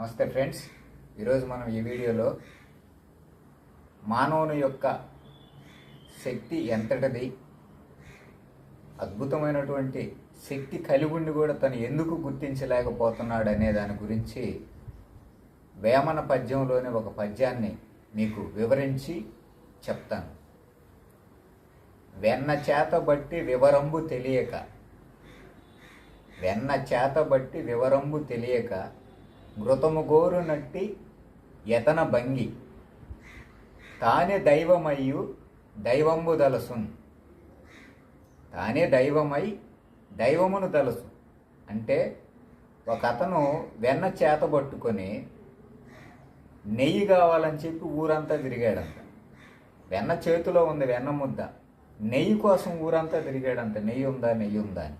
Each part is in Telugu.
నమస్తే ఫ్రెండ్స్. ఈరోజు మనం ఈ వీడియోలో మానవుని యొక్క శక్తి ఎంతటిది అద్భుతమైనటువంటి శక్తి కలిగి ఉండి కూడా తను ఎందుకు గుర్తించలేకపోతున్నాడు అనే దాని గురించి వేమన పద్యంలోని ఒక పద్యాన్ని మీకు వివరించి చెప్తాను. వెన్న చేత బట్టి వివరంబు తెలియక వెన్న చేత బట్టి వివరంబు తెలియక మృతము గోరు నట్టి యతన భంగి. తానే దైవమయ్యు దైవంబు దలసున్. తానే దైవమై దైవమును దలసు. అంటే ఒక అతను వెన్న చేత పట్టుకొని నెయ్యి కావాలని చెప్పి ఊరంతా తిరిగాడంట. వెన్న చేతిలో ఉంది వెన్న ముద్ద. నెయ్యి కోసం ఊరంతా తిరిగాడంట. నెయ్యి ఉందా నెయ్యి ఉందా అని.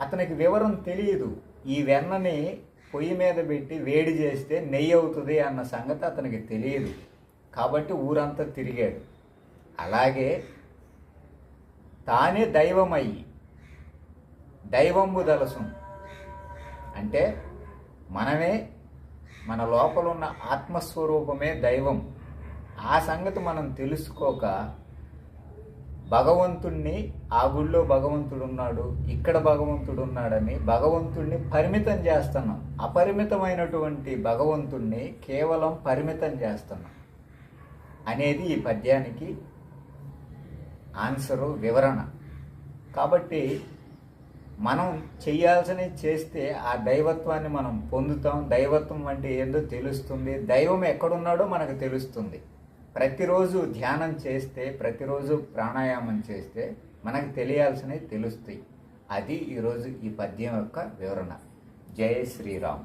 అతనికి వివరం తెలియదు. ఈ వెన్నని పొయ్యి మీద పెట్టి వేడి చేస్తే నెయ్యి అవుతుంది అన్న సంగతి అతనికి తెలియదు. కాబట్టి ఊరంతా తిరిగాడు. అలాగే తానే దైవమయ్యి దైవంబు దలసం. అంటే మనమే మన లోపల ఉన్న ఆత్మస్వరూపమే దైవం. ఆ సంగతి మనం తెలుసుకోక భగవంతుణ్ణి ఆ గుళ్ళో భగవంతుడు ఉన్నాడు ఇక్కడ భగవంతుడు ఉన్నాడని భగవంతుణ్ణి పరిమితం చేస్తున్నాం. అపరిమితమైనటువంటి భగవంతుణ్ణి కేవలం పరిమితం చేస్తున్నాం. అనేది ఈ పద్యానికి ఆన్సరు వివరణ. కాబట్టి మనం చేయాల్సినవి చేస్తే ఆ దైవత్వాన్ని మనం పొందుతాం. దైవత్వం అంటే ఏందో తెలుస్తుంది. దైవం ఎక్కడున్నాడో మనకు తెలుస్తుంది. ప్రతిరోజు ధ్యానం చేస్తే ప్రతిరోజు ప్రాణాయామం చేస్తే మనకు తెలియాల్సినవి తెలుస్తాయి. అది ఈరోజు ఈ పద్యం యొక్క వివరణ. జయ శ్రీరామ్.